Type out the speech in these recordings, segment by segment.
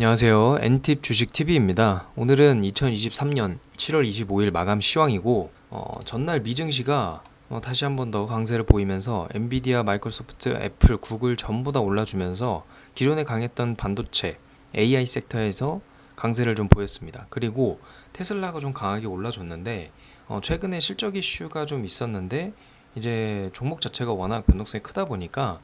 안녕하세요. N팁 주식 TV입니다. 오늘은 2023년 7월 25일 마감 시황이고 어, 전날 미증시가 어, 다시 한 번 더 강세를 보이면서 엔비디아, 마이크로소프트, 애플, 구글 전부 다 올라주면서 기존에 강했던 반도체, AI 섹터에서 강세를 좀 보였습니다. 그리고 테슬라가 좀 강하게 올라줬는데 어, 최근에 실적 이슈가 좀 있었는데 이제 종목 자체가 워낙 변동성이 크다 보니까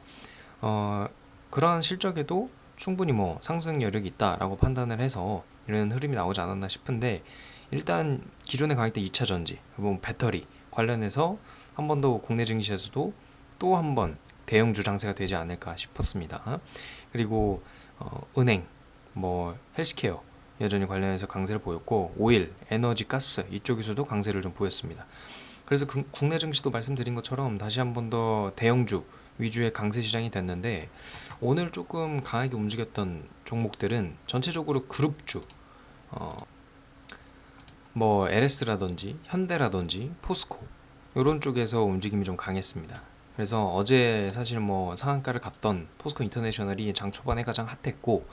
어, 그러한 실적에도 충분히 뭐 상승 여력이 있다라고 판단을 해서 이런 흐름이 나오지 않았나 싶은데 일단 기존에 강했던 2차 전지, 뭐 배터리 관련해서 한 번 더 국내 증시에서도 또 한 번 대형주 장세가 되지 않을까 싶었습니다. 그리고 어, 은행, 뭐 헬스케어 여전히 관련해서 강세를 보였고 오일, 에너지, 가스 이쪽에서도 강세를 좀 보였습니다. 그래서 그- 국내 증시도 말씀드린 것처럼 다시 한 번 더 대형주 위주의 강세 시장이 됐는데 오늘 조금 강하게 움직였던 종목들은 전체적으로 그룹주 어, 뭐 LS라든지 현대라든지 포스코 이런 쪽에서 움직임이 좀 강했습니다. 그래서 어제 사실 뭐 상한가를 갔던 포스코 인터내셔널이 장 초반에 가장 핫했고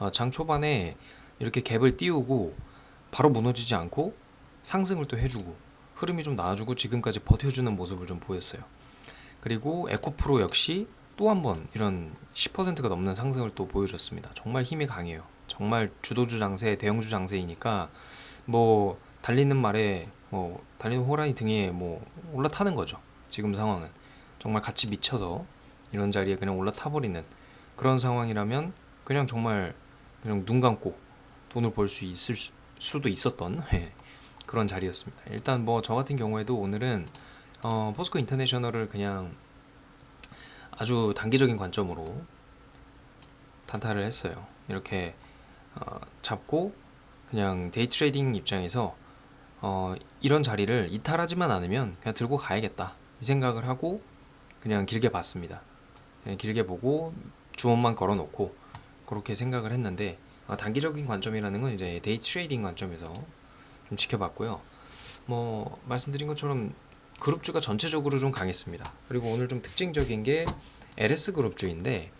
어, 장 초반에 이렇게 갭을 띄우고 바로 무너지지 않고 상승을 또 해주고 흐름이 좀 나아주고 지금까지 버텨주는 모습을 좀 보였어요. 그리고 에코프로 역시 또 한 번 이런 10%가 넘는 상승을 또 보여줬습니다. 정말 힘이 강해요. 정말 주도주 장세, 대형주 장세이니까 뭐 달리는 말에 뭐 달리는 호랑이 등에 뭐 올라타는 거죠. 지금 상황은 정말 같이 미쳐서 이런 자리에 그냥 올라타 버리는 그런 상황이라면 그냥 정말 그냥 눈 감고 돈을 벌 수 있을 수- 수도 있었던 예, 그런 자리였습니다. 일단 뭐 저 같은 경우에도 오늘은 어, 포스코 인터내셔널을 그냥 아주 단기적인 관점으로 단타를 했어요. 이렇게 어, 잡고 그냥 데이 트레이딩 입장에서 어, 이런 자리를 이탈하지만 않으면 그냥 들고 가야겠다 이 생각을 하고 그냥 길게 봤습니다. 그냥 길게 보고 주원만 걸어놓고 그렇게 생각을 했는데 어, 단기적인 관점이라는 건 이제 데이 트레이딩 관점에서 좀 지켜봤고요. 뭐 말씀드린 것처럼 그룹주가 전체적으로 좀 강했습니다. 그리고 오늘 좀 특징적인 게 LS 그룹주인데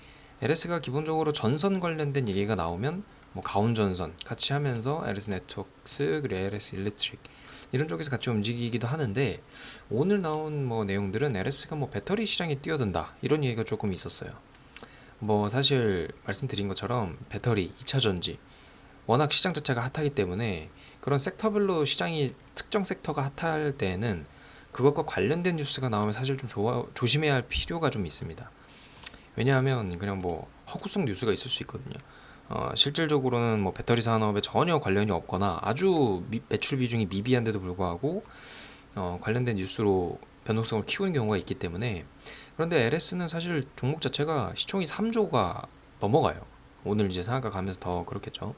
LS가 기본적으로 전선 관련된 얘기가 나오면 뭐 가온 전선 같이 하면서 LS 네트워크스 그리고 LS 일렉트릭 이런 쪽에서 같이 움직이기도 하는데 오늘 나온 뭐 내용들은 LS가 뭐 배터리 시장에 뛰어든다 이런 얘기가 조금 있었어요. 뭐 사실 말씀드린 것처럼 배터리, 2차 전지 워낙 시장 자체가 핫하기 때문에 그런 섹터별로 시장이 특정 섹터가 핫할 때에는 그것과 관련된 뉴스가 나오면 사실 좀 좋아, 조심해야 할 필요가 좀 있습니다. 왜냐하면 그냥 뭐 허구성 뉴스가 있을 수 있거든요. 어, 실질적으로는 뭐 배터리 산업에 전혀 관련이 없거나 아주 미- 매출 비중이 미비한데도 불구하고 어, 관련된 뉴스로 변동성을 키우는 경우가 있기 때문에 그런데 LS는 사실 종목 자체가 시총이 3조가 넘어가요. 오늘 이제 상한가 가면서 더 그렇겠죠.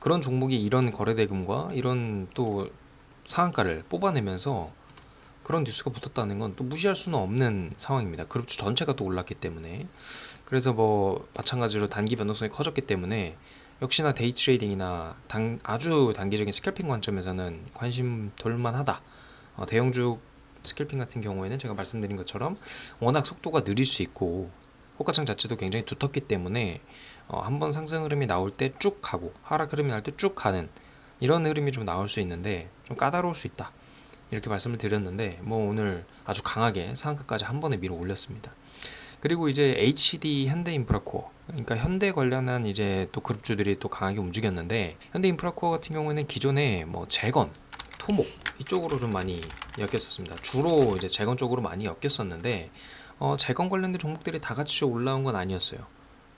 그런 종목이 이런 거래 대금과 이런 또 상한가를 뽑아내면서 그런 뉴스가 붙었다는 건 또 무시할 수는 없는 상황입니다. 그룹주 전체가 또 올랐기 때문에 그래서 뭐 마찬가지로 단기 변동성이 커졌기 때문에 역시나 데이 트레이딩이나 단, 아주 단기적인 스캘핑 관점에서는 관심 돌만하다. 어, 대형주 스캘핑 같은 경우에는 제가 말씀드린 것처럼 워낙 속도가 느릴 수 있고 호가창 자체도 굉장히 두텁기 때문에 어, 한번 상승 흐름이 나올 때 쭉 가고 하락 흐름이 나올 때쭉 가는 이런 흐름이 좀 나올 수 있는데 좀 까다로울 수 있다. 이렇게 말씀을 드렸는데 뭐 오늘 아주 강하게 상한가까지 한 번에 밀어 올렸습니다. 그리고 이제 HD 현대인프라코어 그러니까 현대 관련한 이제 또 그룹주들이 또 강하게 움직였는데 현대인프라코어 같은 경우에는 기존에 뭐 재건, 토목 이쪽으로 좀 많이 엮였었습니다. 주로 이제 재건 쪽으로 많이 엮였었는데 어, 재건 관련된 종목들이 다 같이 올라온 건 아니었어요.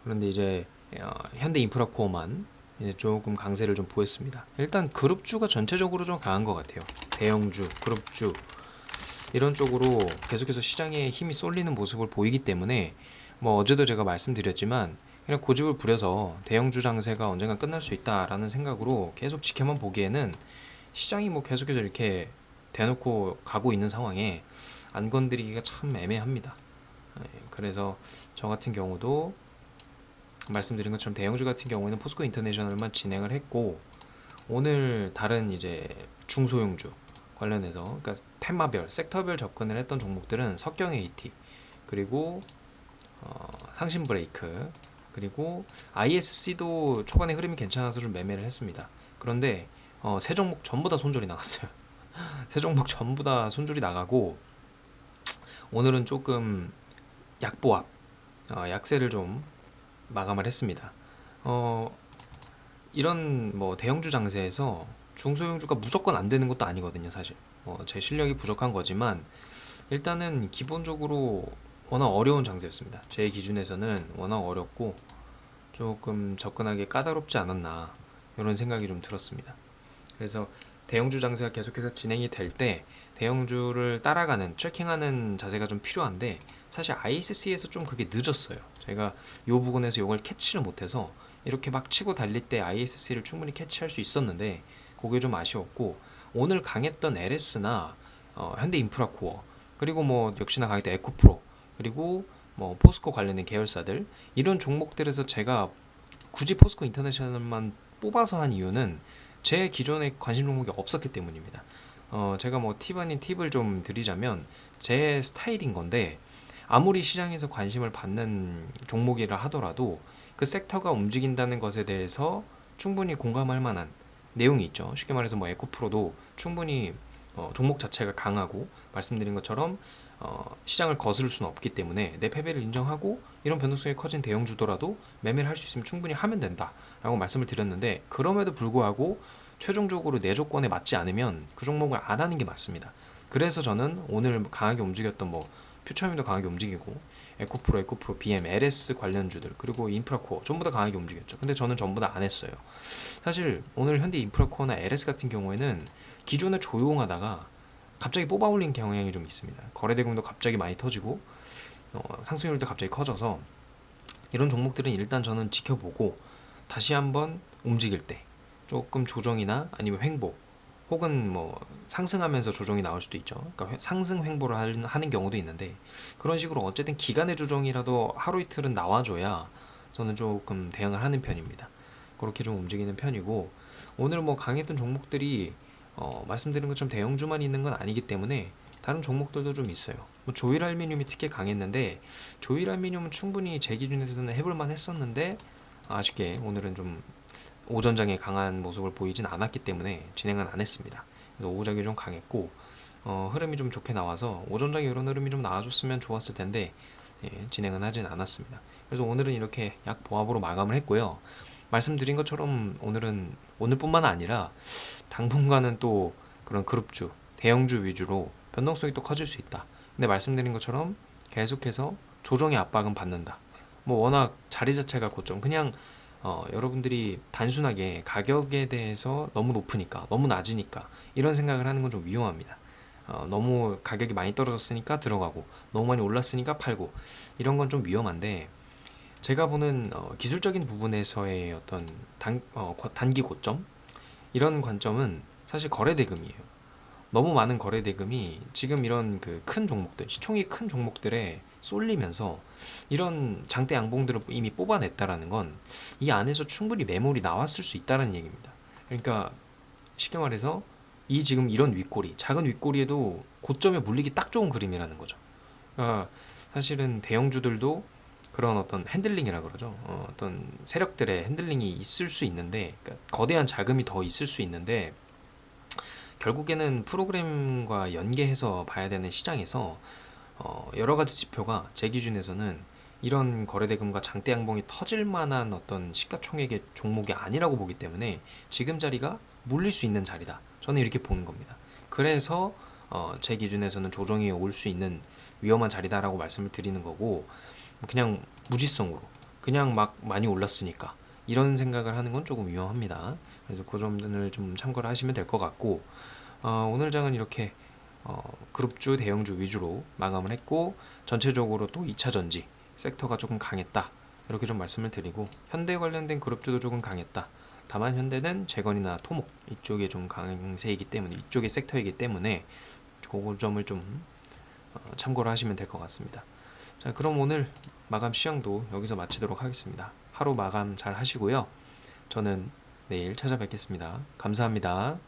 그런데 이제 어, 현대 인프라코어만 이제 조금 강세를 좀 보였습니다. 일단 그룹주가 전체적으로 좀 강한 것 같아요. 대형주, 그룹주 이런 쪽으로 계속해서 시장에 힘이 쏠리는 모습을 보이기 때문에 뭐 어제도 제가 말씀드렸지만 그냥 고집을 부려서 대형주 장세가 언젠가 끝날 수 있다라는 생각으로 계속 지켜만 보기에는 시장이 뭐 계속해서 이렇게 대놓고 가고 있는 상황에 안 건드리기가 참 애매합니다. 예, 그래서 저 같은 경우도 말씀드린 것처럼 대형주 같은 경우에는 포스코 인터내셔널만 진행을 했고 오늘 다른 이제 중소형주 관련해서 그러니까 테마별, 섹터별 접근을 했던 종목들은 석경 AT 그리고 어, 상신 브레이크 그리고 ISC도 초반에 흐름이 괜찮아서 좀 매매를 했습니다. 그런데 어, 세 종목 전부 다 손절이 나갔어요. 세 종목 전부 다 손절이 나가고 오늘은 조금 약보합, 어, 약세를 좀 마감을 했습니다. 어, 이런 뭐 대형주 장세에서 중소형주가 무조건 안 되는 것도 아니거든요, 사실. 어, 제 실력이 부족한 거지만 일단은 기본적으로 워낙 어려운 장세였습니다. 제 기준에서는 워낙 어렵고 조금 접근하기 까다롭지 않았나 이런 생각이 좀 들었습니다. 그래서 대형주 장세가 계속해서 진행이 될 때 대형주를 따라가는 트래킹하는 자세가 좀 필요한데 사실 ISC에서 좀 그게 늦었어요. 제가 이 부분에서 이걸 캐치를 못해서 이렇게 막 치고 달릴 때 ISC를 충분히 캐치할 수 있었는데 그게 좀 아쉬웠고 오늘 강했던 LS나 어, 현대인프라코어 그리고 뭐 역시나 강했던 에코프로 그리고 뭐 포스코 관련된 계열사들 이런 종목들에서 제가 굳이 포스코 인터내셔널만 뽑아서 한 이유는 제 기존에 관심 종목이 없었기 때문입니다. 어, 제가 뭐 팁 아닌 팁을 좀 드리자면 제 스타일인 건데 아무리 시장에서 관심을 받는 종목이라 하더라도 그 섹터가 움직인다는 것에 대해서 충분히 공감할 만한 내용이 있죠. 쉽게 말해서 뭐 에코프로도 충분히 어, 종목 자체가 강하고 말씀드린 것처럼 어, 시장을 거스를 수는 없기 때문에 내 패배를 인정하고 이런 변동성이 커진 대형주더라도 매매를 할 수 있으면 충분히 하면 된다라고 말씀을 드렸는데 그럼에도 불구하고 최종적으로 내 조건에 맞지 않으면 그 종목을 안 하는 게 맞습니다. 그래서 저는 오늘 강하게 움직였던 뭐 퓨처임도 강하게 움직이고 에코프로, 에코프로, BM, LS 관련주들 그리고 인프라코어 전부 다 강하게 움직였죠. 근데 저는 전부 다 안 했어요. 사실 오늘 현대 인프라코어나 LS 같은 경우에는 기존에 조용하다가 갑자기 뽑아 올린 경향이 좀 있습니다. 거래대금도 갑자기 많이 터지고 어, 상승률도 갑자기 커져서 이런 종목들은 일단 저는 지켜보고 다시 한번 움직일 때 조금 조정이나 아니면 횡보 혹은 뭐 상승하면서 조정이 나올 수도 있죠. 그러니까 회- 상승 횡보를 하는- 하는 경우도 있는데 그런 식으로 어쨌든 기간의 조정이라도 하루 이틀은 나와줘야 저는 조금 대응을 하는 편입니다. 그렇게 좀 움직이는 편이고 오늘 뭐 강했던 종목들이 어, 말씀드린 것처럼 대형주만 있는 건 아니기 때문에 다른 종목들도 좀 있어요. 뭐 조일 알미늄이 특히 강했는데 조일 알미늄은 충분히 제 기준에서는 해볼만 했었는데 아쉽게 오늘은 좀 오전장에 강한 모습을 보이진 않았기 때문에 진행은 안 했습니다. 오후장이 좀 강했고 어, 흐름이 좀 좋게 나와서 오전장에 이런 흐름이 좀 나와줬으면 좋았을 텐데 예, 진행은 하진 않았습니다. 그래서 오늘은 이렇게 약 보합으로 마감을 했고요. 말씀드린 것처럼 오늘은 오늘뿐만 아니라 당분간은 또 그런 그룹주, 대형주 위주로 변동성이 또 커질 수 있다. 근데 말씀드린 것처럼 계속해서 조정의 압박은 받는다. 뭐 워낙 자리 자체가 고점 그냥 어, 여러분들이 단순하게 가격에 대해서 너무 높으니까 너무 낮으니까 이런 생각을 하는 건 좀 위험합니다. 어, 너무 가격이 많이 떨어졌으니까 들어가고 너무 많이 올랐으니까 팔고 이런 건 좀 위험한데 제가 보는 어, 기술적인 부분에서의 어떤 단, 어, 거- 단기 고점 이런 관점은 사실 거래 대금이에요. 너무 많은 거래 대금이 지금 이런 그 큰 종목들 시총이 큰 종목들에 쏠리면서 이런 장대 양봉들을 이미 뽑아냈다라는 건 이 안에서 충분히 매물이 나왔을 수 있다는 얘기입니다. 그러니까 쉽게 말해서 이 지금 이런 윗꼬리 작은 윗꼬리에도 고점에 물리기 딱 좋은 그림이라는 거죠. 그러니까 사실은 대형주들도 그런 어떤 핸들링이라 그러죠. 어, 어떤 세력들의 핸들링이 있을 수 있는데 그러니까 거대한 자금이 더 있을 수 있는데 결국에는 프로그램과 연계해서 봐야 되는 시장에서 어, 여러 가지 지표가 제 기준에서는 이런 거래대금과 장대 양봉이 터질 만한 어떤 시가총액의 종목이 아니라고 보기 때문에 지금 자리가 물릴 수 있는 자리다. 저는 이렇게 보는 겁니다. 그래서 어, 제 기준에서는 조정이 올 수 있는 위험한 자리다라고 말씀을 드리는 거고 그냥 무지성으로 그냥 막 많이 올랐으니까 이런 생각을 하는 건 조금 위험합니다. 그래서 그 점들을 좀 참고를 하시면 될 것 같고 어, 오늘 장은 이렇게 어, 그룹주 대형주 위주로 마감을 했고 전체적으로 또 2차 전지 섹터가 조금 강했다. 이렇게 좀 말씀을 드리고 현대 관련된 그룹주도 조금 강했다. 다만 현대는 재건이나 토목 이쪽에 좀 강세이기 때문에 이쪽의 섹터이기 때문에 그 점을 좀 어, 참고를 하시면 될 것 같습니다. 자 그럼 오늘 마감 시황도 여기서 마치도록 하겠습니다. 하루 마감 잘 하시고요. 저는 내일 찾아뵙겠습니다. 감사합니다